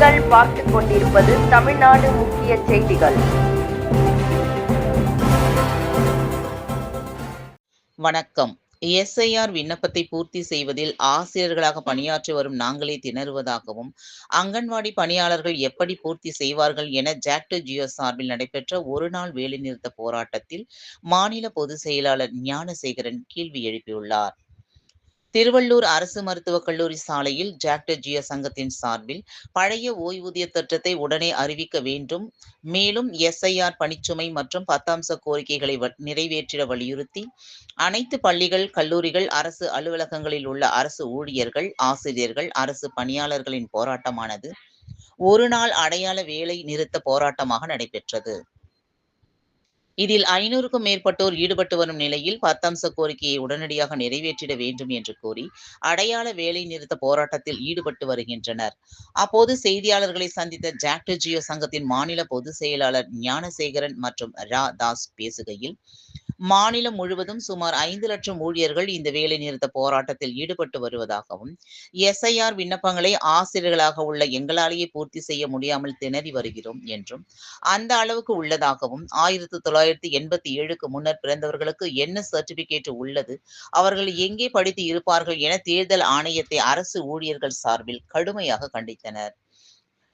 நீங்கள் பார்த்துக் கொண்டிருப்பது தமிழ்நாடு முக்கிய செய்திகள். வணக்கம். எஸ்ஐஆர் விண்ணப்பத்தை பூர்த்தி செய்வதில் ஆசிரியர்களாக பணியாற்றி வரும் நாங்களே திணறுவதாகவும் அங்கன்வாடி பணியாளர்கள் எப்படி பூர்த்தி செய்வார்கள் என ஜாக்டோ ஜியோ சார்பில் நடைபெற்ற ஒருநாள் வேலைநிறுத்த போராட்டத்தில் மாநில பொதுச் செயலாளர் ஞானசேகரன் கேள்வி எழுப்பியுள்ளார். திருவள்ளூர் அரசு மருத்துவக் கல்லூரி சாலையில் ஜாக்டோ ஜியோ சங்கத்தின் சார்பில் பழைய ஓய்வூதிய திட்டத்தை உடனே அறிவிக்க வேண்டும். மேலும் எஸ்ஐஆர் பணிச்சுமை மற்றும் பத்தாம்ச கோரிக்கைகளை நிறைவேற்றிட வலியுறுத்தி அனைத்து பள்ளிகள் கல்லூரிகள் அரசு அலுவலகங்களில் உள்ள அரசு ஊழியர்கள் ஆசிரியர்கள் அரசு பணியாளர்களின் போராட்டமானது ஒரு நாள் அடையாள வேலை நிறுத்த போராட்டமாக நடைபெற்றது. இதில் ஐநூறுக்கும் மேற்பட்டோர் ஈடுபட்டு வரும் நிலையில் பத்தம்ச கோரிக்கையை உடனடியாக நிறைவேற்றிட வேண்டும் என்று கூறி அடையாள வேலை நிறுத்த போராட்டத்தில் ஈடுபட்டு வருகின்றனர். அப்போது செய்தியாளர்களை சந்தித்த ஜாக்டோ ஜியோ சங்கத்தின் மாநில பொதுச் செயலாளர் ஞானசேகரன் மற்றும் ரா தாஸ் பேசுகையில் மாநிலம் முழுவதும் சுமார் ஐந்து லட்சம் ஊழியர்கள் இந்த வேலை நிறுத்த போராட்டத்தில் ஈடுபட்டு வருவதாகவும் எஸ்ஐஆர் விண்ணப்பங்களை ஆசிரியர்களாக உள்ள எங்களாலேயே பூர்த்தி செய்ய முடியாமல் திணறி வருகிறோம் என்றும் அந்த அளவுக்கு உள்ளதாகவும் ஆயிரத்தி தொள்ளாயிரத்தி எண்பத்தி ஏழுக்கு முன்னர் பிறந்தவர்களுக்கு என்ன சர்டிபிகேட் உள்ளது அவர்கள் எங்கே படித்து இருப்பார்கள் என தேர்தல் ஆணையத்தை அரசு ஊழியர்கள் சார்பில் கடுமையாக கண்டித்தனர்.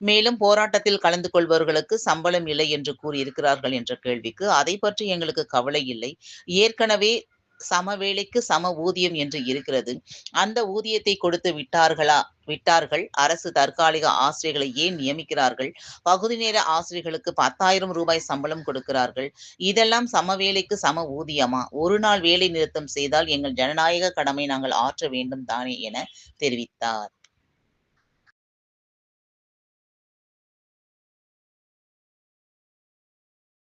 மேலும் போராட்டத்தில் கலந்து கொள்பவர்களுக்கு சம்பளம் இல்லை என்று கூறியிருக்கிறார்கள் என்ற கேள்விக்கு அதை பற்றி எங்களுக்கு கவலை இல்லை. ஏற்கனவே சம வேலைக்கு சம ஊதியம் என்று இருக்கிறது. அந்த ஊதியத்தை கொடுத்து விட்டார்களா விட்டார்கள். அரசு தற்காலிக ஆசிரியர்களை ஏன் நியமிக்கிறார்கள்? பகுதி நேர ஆசிரியர்களுக்கு பத்தாயிரம் ரூபாய் சம்பளம் கொடுக்கிறார்கள். இதெல்லாம் சம வேலைக்கு சம ஊதியமா? ஒரு நாள் வேலை நிறுத்தம் செய்தால் எங்கள் ஜனநாயக கடமை நாங்கள் ஆற்ற வேண்டும் தானே என தெரிவித்தார்.